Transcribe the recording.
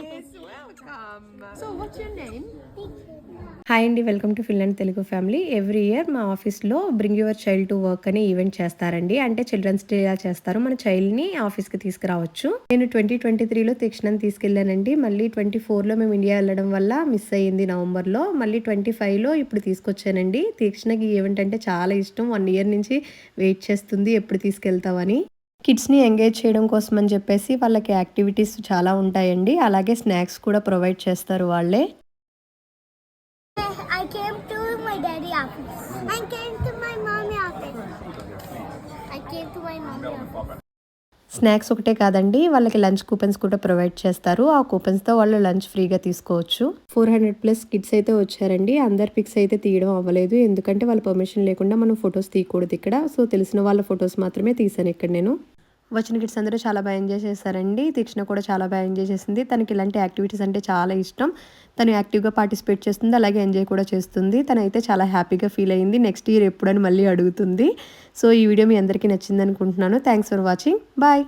Nice. Welcome. So, what's your name? Hi అండి welcome to Finland Telugu family. Every year మా ఆఫీస్లో bring your child to work అనే event చేస్తారండి. అంటే children's day చేస్తారు. మన చైల్డ్ని ఆఫీస్కి తీసుకురావచ్చు. నేను ట్వంటీ ట్వంటీ త్రీలో తీక్షణని తీసుకెళ్ళానండి. మళ్ళీ ట్వంటీ ఫోర్లో మేము ఇండియా వెళ్ళడం వల్ల మిస్ అయ్యింది నవంబర్లో. మళ్ళీ ట్వంటీ ఫైవ్లో ఇప్పుడు తీసుకొచ్చానండి. తీక్షణకి ఈవెంట్ అంటే చాలా ఇష్టం. వన్ ఇయర్ నుంచి వెయిట్ చేస్తుంది ఎప్పుడు తీసుకెళ్తామని కిడ్స్ని ఎంగేజ్ చేయడం కోసం అని చెప్పేసి వాళ్ళకి యాక్టివిటీస్ చాలా ఉంటాయండి. అలాగే స్నాక్స్ కూడా ప్రొవైడ్ చేస్తారు వాళ్ళే. స్నాక్స్ ఒకటే కాదండి వాళ్ళకి లంచ్ కూపన్స్ కూడా ప్రొవైడ్ చేస్తారు. ఆ కూపన్స్తో వాళ్ళు లంచ్ ఫ్రీగా తీసుకోవచ్చు. ఫోర్ హండ్రెడ్ ప్లస్ కిడ్స్ అయితే వచ్చారండి. అందరి పిక్స్ అయితే తీయడం అవ్వలేదు. ఎందుకంటే వాళ్ళ పర్మిషన్ లేకుండా మనం ఫొటోస్ తీయకూడదు ఇక్కడ. సో తెలిసిన వాళ్ళ ఫొటోస్ మాత్రమే తీసాను ఇక్కడ నేను. వచ్చిన కిడ్స్ అందరూ చాలా బాగా ఎంజాయ్ చేశారండి. తీక్షణ కూడా చాలా బాగా ఎంజాయ్ చేసింది. తనకి ఇలాంటి యాక్టివిటీస్ అంటే చాలా ఇష్టం. తను యాక్టివ్గా పార్టిసిపేట్ చేస్తుంది. అలాగే ఎంజాయ్ కూడా చేస్తుంది. తనైతే చాలా హ్యాపీగా ఫీల్ అయింది. నెక్స్ట్ ఇయర్ ఎప్పుడని మళ్ళీ అడుగుతుంది. సో ఈ వీడియో మీ అందరికీ నచ్చింది అనుకుంటున్నాను థ్యాంక్స్ ఫర్ వాచింగ్. బాయ్.